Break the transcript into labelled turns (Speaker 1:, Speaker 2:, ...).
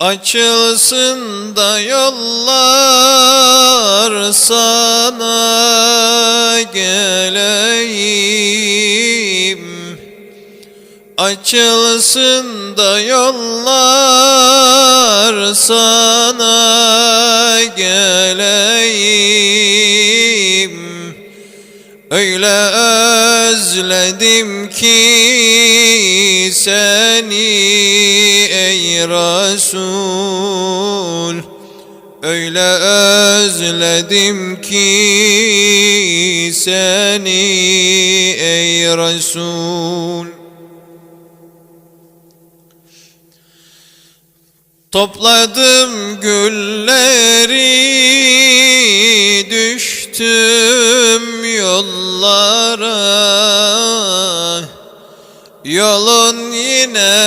Speaker 1: Açılsın da yollar sana geleyim. Açılsın da yollar sana geleyim. Öyle özledim ki seni ey Resul. Öyle özledim ki seni ey Resul. Topladım gülleri düştüm yollara Yolun yine